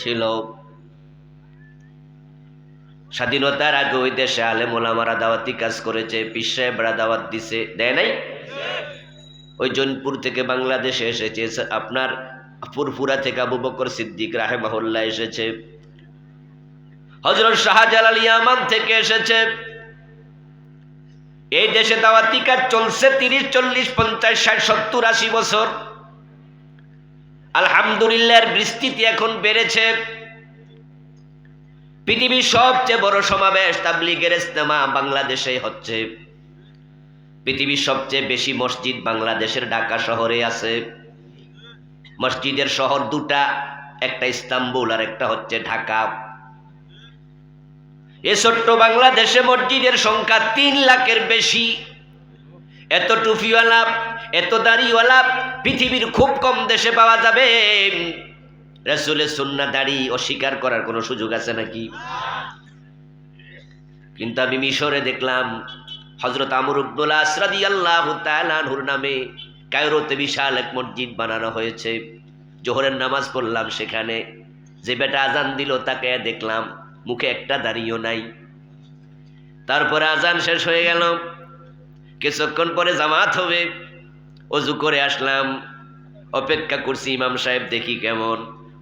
ছিল স্বাধীনতার আগে ওই দেশে আলেম ওলামারা দাওয়াতি কাজ করেছে, পীর সাহেবরা দাওয়াত দিছে, দেয় নাই? ওই জৈনপুর থেকে বাংলাদেশে এসেছে আপনার ফুরফুরা থেকে আবু বকর সিদ্দিক রাহেমাহুল্লাহ এসেছে। হজরত শাহজালাল ইয়ামান থেকে এসেছে। এই দেশে দাওয়াতি কাজ চলছে তিরিশ, চল্লিশ, পঞ্চাশ, ষাট, সত্তর, আশি বছর। আলহামদুলিল্লাহর বৃষ্টিতে এখন বেড়েছে। পৃথিবীর সবচেয়ে বড় সমাবেশ তাবলিগের ইস্তেমা বাংলাদেশে হচ্ছে। পৃথিবীর সবচেয়ে বেশি মসজিদ বাংলাদেশের ঢাকা শহরে আছে। মসজিদের শহর দুটা, একটা ইস্তাম্বুল আর একটা হচ্ছে ঢাকা। এ ছোট্ট বাংলাদেশে মসজিদের সংখ্যা তিন লাখের বেশি। এত টুপিওয়ালা এত দাড়িওয়ালা পৃথিবীর খুব কম দেশে পাওয়া যাবে। রাসূলের সুন্না দাড়ি অস্বীকার করার কোনো সুযোগ আছে নাকি? কিন্তু আমি মিশরে দেখলাম হজরত আমর উদ্দোল্লা আসরাদি আল্লাহ তালানহুর নামে কায়রোতে বিশাল এক মসজিদ বানানো হয়েছে। জোহরের নামাজ পড়লাম সেখানে। যে বেটা আজান দিল, তাকে দেখলাম মুখে একটা দাঁড়িয়েও নাই। তারপরে আজান শেষ হয়ে গেল। কিছুক্ষণ পরে জামাত হবে। অজু করে আসলাম। অপেক্ষা করছি ইমাম সাহেব দেখি কেমন।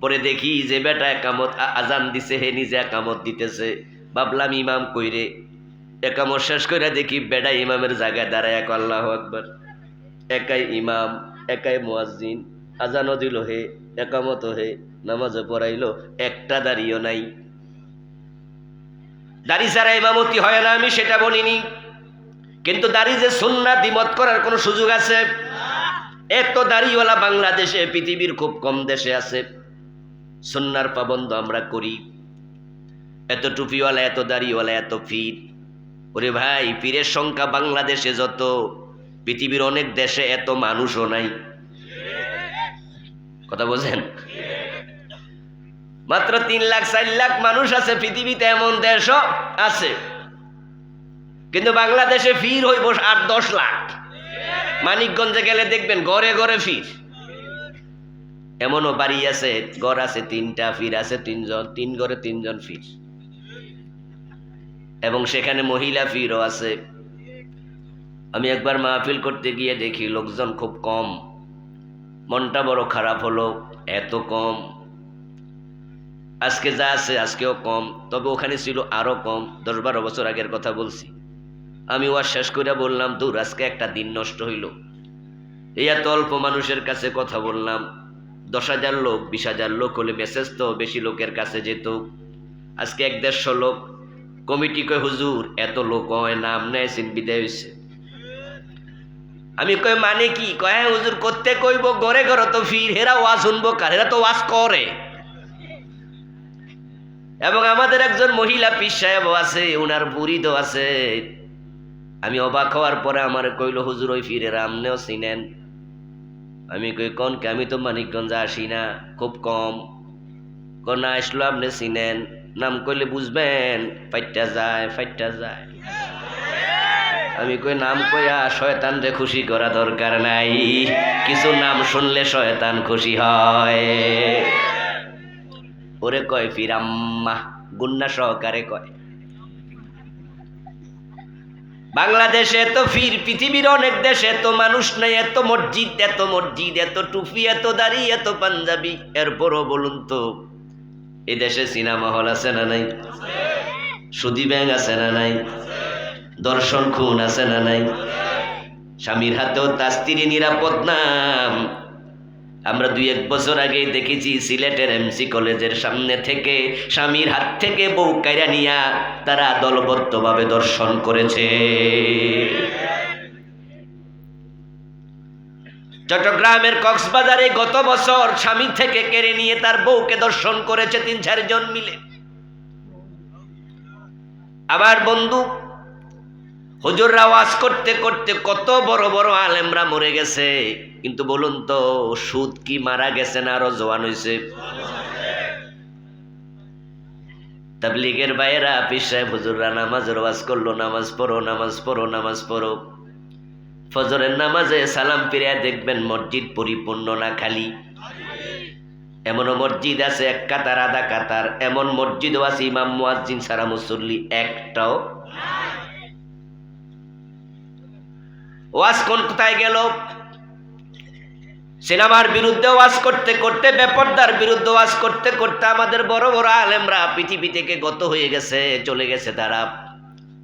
পরে দেখি যে বেটা একামত আজান দিছে, হে নিজে একামত দিতেছে। ভাবলাম, ইমাম কইরে একামত শেষ করে দেখি বেটা ইমামের জায়গায় দাঁড়ায় এক আল্লাহ আকবর। একাই ইমাম, একাই মুয়াজ্জিন। আজানও দিল হে একামত হে, নামাজও পড়াইলো, একটা দাঁড়িয়েও নাই। দাড়ি ছাড়া ইমামতি হয় না, আমি সেটা বলিনি। কিন্তু দাড়ি যে সুন্না দ্বিমত করার কোনো সুযোগ আছে? এত দাড়িওয়ালা বাংলাদেশে, পৃথিবীর খুব কম দেশে আছে। সুন্নার পাবন্ধ আমরা করি। এত টুপিওয়ালা, এত দাড়িওয়ালা, এত পীর। ওরে ভাই, পীরের সংখ্যা বাংলাদেশে যত, পৃথিবীর অনেক দেশে এত মানুষও নাই। কথা বোঝেন? মাত্র তিন লাখ, চার লাখ মানুষ আছে, পৃথিবীতে এমন দেশও আছে। কিন্তু বাংলাদেশে ফির হইব আট, দশ লাখ। মানিকগঞ্জে গেলে দেখবেন ঘরে ঘরে ফির এমনও বাড়ি আছে, ঘর আছে, তিনটা ফির আছে, তিনজন, তিন ঘরে তিনজন ফির এবং সেখানে মহিলা ফিরও আছে। আমি একবার মাহফিল করতে গিয়ে দেখি লোকজন খুব কম। মনটা বড় খারাপ হলো, এত কম। আজকে যা আছে আজকেও কম, তবে ওখানে ছিল আরও কম, দশ বারো বছর আগের কথা বলছি। আমি ওয়ার শেষ করে বললাম দূর আজকে একটা দিন নষ্ট হইল। এত অল্প মানুষের কাছে কথা বললাম। দশ হাজার লোক, বিশ হাজার লোক হলে মেসেজ তো বেশি লোকের কাছে যেত। আজকে এক দেড়শো লোক। কমিটি কয়, হুজুর, এত লোক হয় নাম নেয় সিন বিদায় হয়েছে আমি কই মানে কি? কয় হ্যাঁ হুজুর, করতে কইব, ঘরে ঘরে তো ফির হেরা ওয়াজ শুনব কার? হেরা তো ওয়াজ করে। এবং আমাদের একজন মহিলা পীর সাহেবও আছে, উনার বুড়িদও আছে। আমি অবাক হওয়ার পরে আমার কইল, হুজুর, ওই ফিরে আমনেও চিনেন? আমি কই কনকে আমি তো মানিকগঞ্জে আসি না, খুব কম। কনা আসলো আপনি চিনেন। নাম কইলে, বুঝবেন, ফাইটটা যায় ফাইটটা যায়। আমি কই, নাম কইয়া শয়তান রে খুশি করা দরকার নাই, কিছু নাম শুনলে শয়তান খুশি হয়। ওরে কয় ফিরাম্মা গুন্না সহকারে কয় বাংলাদেশে এত ফির পৃথিবীর অনেক দেশে এত মানুষ নাই, এত মসজিদ এত মসজিদ, এত টুপি, এত দাড়ি, এত পাঞ্জাবি। এরপরও বলুন তো এ দেশে সিনেমা হল আছে না নাই? সুদি ব্যাংক আছে না নাই? দর্শন খুন আছে না নাই? স্বামীর হাতেও তার স্ত্রী নিরাপদ নাম। আমরা দুই এক বছর আগে দেখেছি সিলেটের এমসি কলেজের সামনে থেকে স্বামীর হাত থেকে বউ কাইরা নিয়া তারা দলবদ্ধভাবে দর্শন করেছে। চট্টগ্রামের কক্সবাজারে গত বছর স্বামী থেকে কেড়ে নিয়ে তার বউকে দর্শন করেছে তিন চারজন মিলে। আবার বন্ধু, হুজুররা ওয়াজ করতে করতে কত বড় বড় আলেমরা মরে গেছে। কিন্তু বলুন তো, সুদ কি মারা গেছে না আরও জোয়ান হয়েছে তাবলিগের বাইরা হাফিজ সাহেব হুজুররা নামাজের ওয়াজ করল, নামাজ পড়ো নামাজ পড়ো নামাজ পড়ো। ফজরের নামাজে সালাম দেখবেন মসজিদ পরিপূর্ণ না খালি। এমনও মসজিদ আছে এক কাতার, আধা কাতার। এমন মসজিদও আছে ইমাম সারা মুসল্লি একটাও ওয়াজ কোন কোথায় গেল? সিনেমার বিরুদ্ধে ওয়াজ করতে করতে, বেপর্দার বিরুদ্ধে ওয়াজ করতে করতে আমাদের বড় বড় আলেমরা পৃথিবী থেকে গত হয়ে গেছে, চলে গেছে তারা।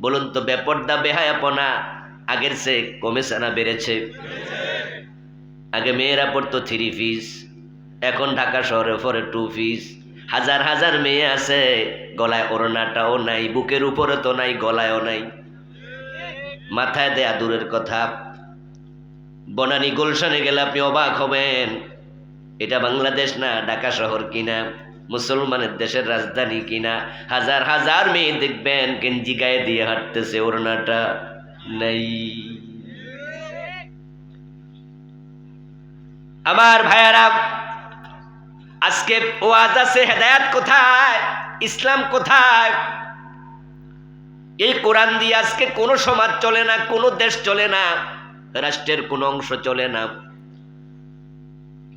বলুন তো, বেপর্দা, বেহায়াপনা আগের সে কমেছে না, বেড়েছে। আগে মেয়েরা পড়তো থ্রি পিস এখন ঢাকা শহরে পরে টু পিস হাজার হাজার মেয়ে আছে, গলায় ওড়নাটাও নাই, বুকের উপরে তো নাই, গলায়ও নাই। মাথায় দেয়া দূরের কথা। বনানী গুলশানে গেলে আপনি অবাক হবেন। এটা বাংলাদেশ না, ঢাকা শহর কিনা, মুসলমানের দেশের রাজধানী কিনা। হাজার হাজার মেয়ে দেখবেন গেঞ্জি গায়ে দিয়ে হাঁটতেছে, ওড়নাটা নেই। আমার ভাইয়ারা, আজকে ওয়াজ আছে, হেদায়াত কোথায়? ইসলাম কোথায়? এই কোরআন দিয়ে আজকে কোনো সমাজ চলে না, কোনো দেশ চলে না। রাষ্ট্রের কোনো অংশ চলে না।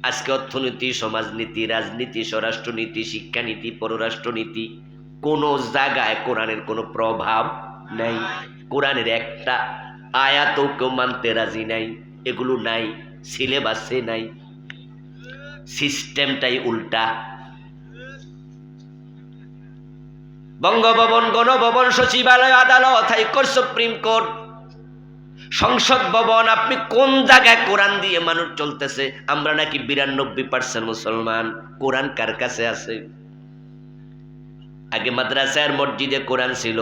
আজকে অর্থনীতি, সমাজনীতি, রাজনীতি, স্বরাষ্ট্রনীতি, শিক্ষানীতি, পররাষ্ট্রনীতি, কোনো জায়গায় কোরআনের কোনো প্রভাব নাই। কোরআনের একটা আয়াতও কেউ মানতে রাজি নাই, এগুলো নাই, সিলেবাসে নাই। সিস্টেমটাই উল্টা। বঙ্গভবন, গণভবন, সচিবালয়, আদালত, হাইকোর্ট, সুপ্রিম কোর্ট সংসদ ভবন, আপনি কোন জায়গায় কোরআন দিয়ে মানুষ চলতেছে? আমরা নাকি বিরানব্বই পার্সেন্ট মুসলমান। কোরআন কার কাছে আছে? আগে মাদ্রাসার মসজিদে কোরআন ছিল।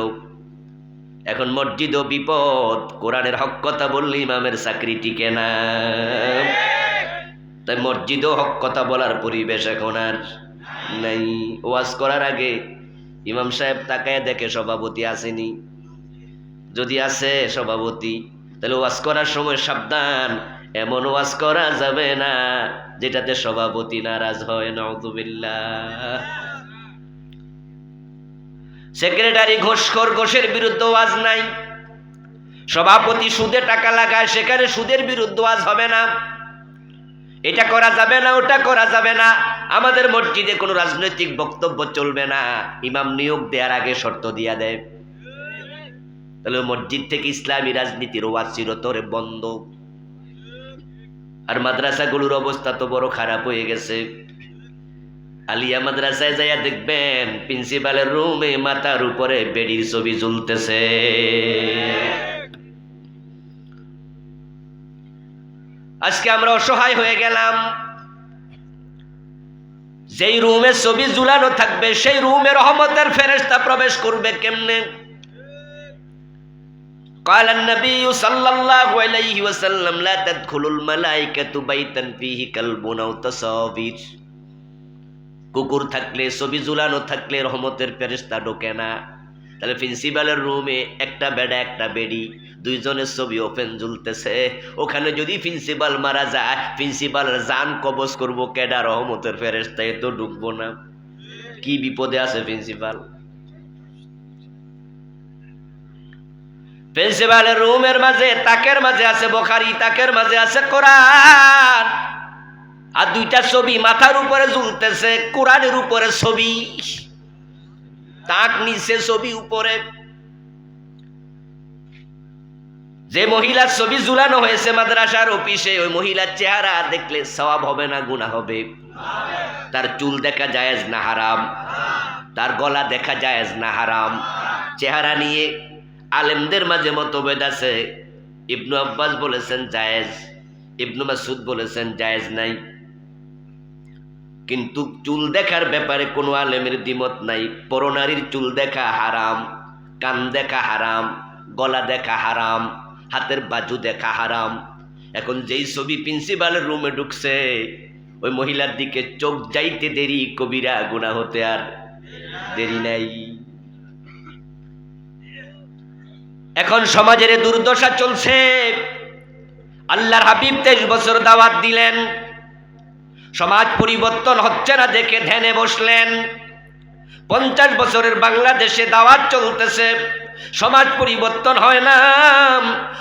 এখন মসজিদ ও বিপদ। কোরআনের হক কথা বললে ইমামের চাকরি টিকে না। তাই মসজিদও হক কথা বলার পরিবেশ এখন আর নাই। ওয়াজ করার আগে ইমাম সাহেব তাকায় দেখে সভাপতি আসেনি। যদি আছে সভাপতি তাহলে ওয়াজ করার সময় সাবধান, এমন ওয়াজ করা যাবে না, যেটাতে সভাপতি নারাজ হয় নজুবিল্লাহ সেক্রেটারি ঘোষখোর ঘোষের বিরুদ্ধে ওয়াজ নাই। সভাপতি সুদে টাকা লাগায়, সেখানে সুদের বিরুদ্ধে ওয়াজ হবে না। এটা করা যাবে না, ওটা করা যাবে না। আমাদের মসজিদে কোনো রাজনৈতিক বক্তব্য চলবে না। ইমাম নিয়োগ দেওয়ার আগে শর্ত দিয়া দেয়। তাহলে মসজিদ থেকে ইসলামী রাজনীতির ওয়াজ চিরতরে বন্ধ। আর মাদ্রাসাগুলোর অবস্থা তো বড় খারাপ হয়ে গেছে। আলিয়া মাদ্রাসায় যাইয়া দেখবেন প্রিন্সিপালের রুমে মাথার উপরে বেডির ছবি ঝুলতেছে। আজকে আমরা অসহায় হয়ে গেলাম। যেই রুমে ছবি ঝুলানো থাকবে, সেই রুমে রহমতের ফেরেস্তা প্রবেশ করবে কেমনে? قال النبي صلى الله عليه وسلم لا تدخل الملائكة بيتا فيه كلب أو تصاوير কুকুর থাকলে ছবি ঝুলানো থাকলে রহমতের ফেরেস্তা ঢোকে না তাহলে প্রিন্সিপালের রুমে একটা বেডা একটা বেডি দুইজনের ছবি ওপেন ঝুলতেছে ওখানে যদি প্রিন্সিপাল মারা যায় প্রিন্সিপালের জান কবজ করবো কেডা রহমতের ফেরেস্তা এ তো ঢুকবো না কি বিপদে আছে প্রিন্সিপাল প্রিন্সিপালের রুমের মাঝে, তাকের মাঝে আছে বখারি, তাকের মাঝে আছে কোরআন। আর দুইটা ছবি মাথার উপরে ঝুলতেছে, কোরআনের উপরে ছবি। তাক নিচে ছবি উপরে। যে মহিলার ছবি ঝুলানো হয়েছে মাদ্রাসার অফিসে, ওই মহিলার চেহারা দেখলে সওয়াব হবে না গুণা হবে। তার চুল দেখা জায়েজ না হারাম। তার গলা দেখা জায়েজ না হারাম। চেহারা নিয়ে আলেমদের মাঝে মতভেদ আছে। ইবনু আব্বাস বলেছেন, জায়েজ। ইবনু মাসুদ বলেছেন, জায়েজ নাই। কিন্তু চুল দেখার ব্যাপারে কোনো আলেমের দ্বিমত নাই। পরনারীর চুল দেখা হারাম, কান দেখা হারাম, গলা দেখা হারাম, হাতের বাজু দেখা হারাম। এখন যেই ছবি প্রিন্সিপালের রুমে ঢুকছে, ওই মহিলার দিকে চোখ যাইতে দেরি, কবিরা গুণা হতে আর দেরি নাই। এখন সমাজের দুর্দশা চলছে। আল্লাহর হাবিব তেইশ বছর দাওয়াত দিলেন। সমাজ পরিবর্তন হচ্ছে না দেখে ধ্যানে বসলেন। পঞ্চাশ বছরের বাংলাদেশে দাওয়াত চলতেছে। সমাজ পরিবর্তন হয় না।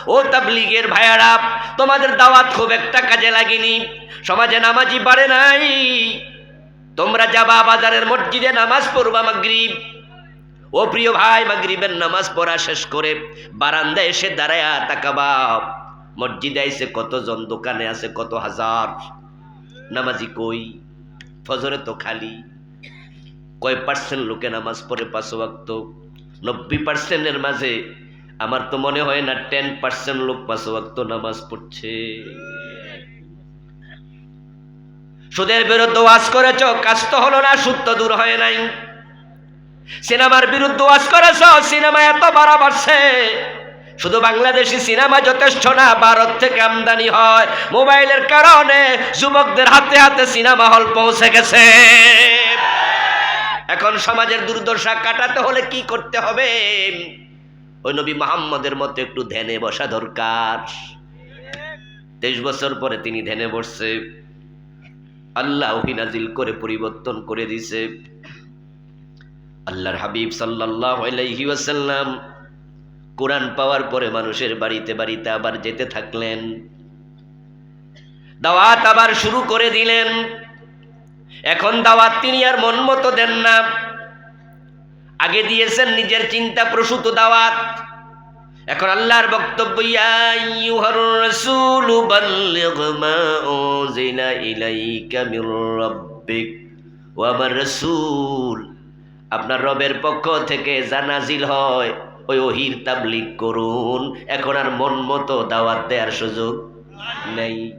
ও তাবলিগের ভাইয়ারা, তোমাদের দাওয়াত খুব একটা কাজে লাগেনি। সমাজে নামাজি বাড়ে নাই। তোমরা যাবা বাজারের মসজিদে নামাজ পড়বা মাগরিব। ও প্রিয় ভাই, মাগরিবের নামাজ পড়া শেষ করে বারান্দায় এসে দাঁড়ায়া তাকাবা। মসজিদে এসে কতজন, দোকানে আছে কত হাজার? নামাজি কই? ফজরে তো খালি। কয় পার্সেন্ট লোকে নামাজ পড়ে পাঁচ ওয়াক্ত? নব্বই পার্সেন্টের মাঝে। আমার তো মনে হয় না টেন পার্সেন্ট লোক পাঁচ ওয়াক্ত নামাজ পড়ছে। সুদের বিরুদ্ধে ওয়াজ করেছ, কাজ তো হলো না, সুদ তো দূর হয় নাই। সিনেমার বিরুদ্ধে ওয়াজ করেছ, সিনেমা এত বাড়া বাড়ছে। শুধু বাংলাদেশি সিনেমা যথেষ্ট না, ভারত থেকে আমদানি হয়। মোবাইলের কারণে যুবকদের হাতে হাতে সিনেমা হল পৌঁছে গেছে। এখন সমাজের দুর্দশা কাটাতে হলে কি করতে হবে? ওই নবী মোহাম্মদের মতো একটু ধ্যানে বসা দরকার। তেইশ বছর পরে তিনি ধ্যানে বসছে। আল্লাহ নাজিল করে পরিবর্তন করে দিছে আল্লাহর হাবিব সাল্লাহ ওয়াসাল্লাম কোরআন পাওয়ার পরে মানুষের বাড়িতে বাড়িতে আবার যেতে থাকলেন। দাওয়াত আবার শুরু করে দিলেন। এখন দাওয়াত তিনি আর মন মতো দেন না। আগে দিয়েছেন নিজের চিন্তা প্রসূত দাওয়াত। এখন আল্লাহর বক্তব্য আপনার রবের পক্ষ থেকে জানাজিল হয়, ওই ওহির তাবলিগ করুন। এখন আর মন মতো দাওয়াত দেওয়ার সুযোগ নেই।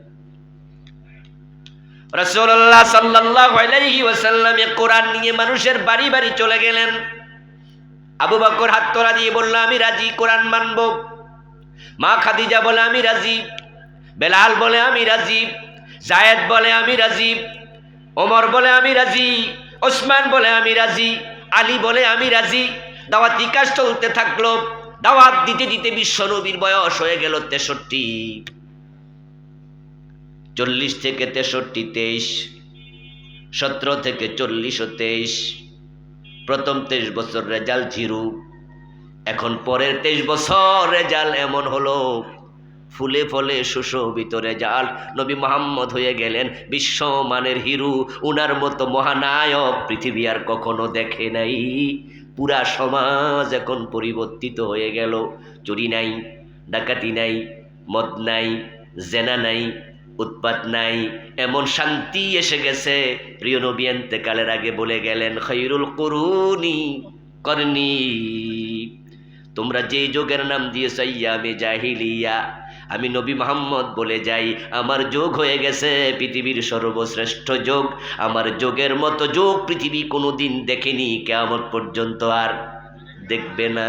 রাসূলুল্লাহ সাল্লাল্লাহু আলাইহি ওয়াসাল্লামে কোরআন নিয়ে মানুষের বাড়ি বাড়ি চলে গেলেন। আবু বকর হাত তোলা দিয়ে বলল, আমি রাজি, কোরআন মানব। মা খাদিজা বলে, আমি রাজি। বেলাল বলে, আমি রাজি। জায়েদ বলে, আমি রাজি। ওমর বলে, আমি রাজি। ওসমান বলে, আমি রাজি। আলী বলে, আমি রাজি। দাওয়াতি কাজ চলতে থাকল। দাওয়াত দিতে দিতে বিশ্ব নবীর বয়স হয়ে গেল তেষট্টি। চল্লিশ থেকে তেষট্টি, তেইশ। সতেরো থেকে চল্লিশ ও তেইশ। প্রথম তেইশ বছর রেজাল্ট জিরো এখন পরের তেইশ বছর রেজাল্ট এমন হলো। ফুলে ফলে সুশোভিত রেজাল্ট নবী মোহাম্মদ হয়ে গেলেন বিশ্বমানের হিরু। উনার মতো মহানায়ক পৃথিবী আর কখনো দেখে নাই। পুরা সমাজ এখন পরিবর্তিত হয়ে গেল। চুরি নাই, ডাকাতি নাই, মদ নাই, জেনা নাই, উৎপাত নাই। এমন শান্তি এসে গেছে। প্রিয় নবী কালের আগে বলে গেলেন খৈরুল করুনি করনি তোমরা যেই যোগের নাম দিয়েছ ইয়া আমি জাহিলিয়া। আমি নবী মোহাম্মদ বলে যাই, আমার যোগ হয়ে গেছে, পৃথিবীর সর্বশ্রেষ্ঠ যোগ। আমার যোগের মতো যোগ পৃথিবী কোনো দিন দেখেনি কেমন পর্যন্ত আর দেখবে না।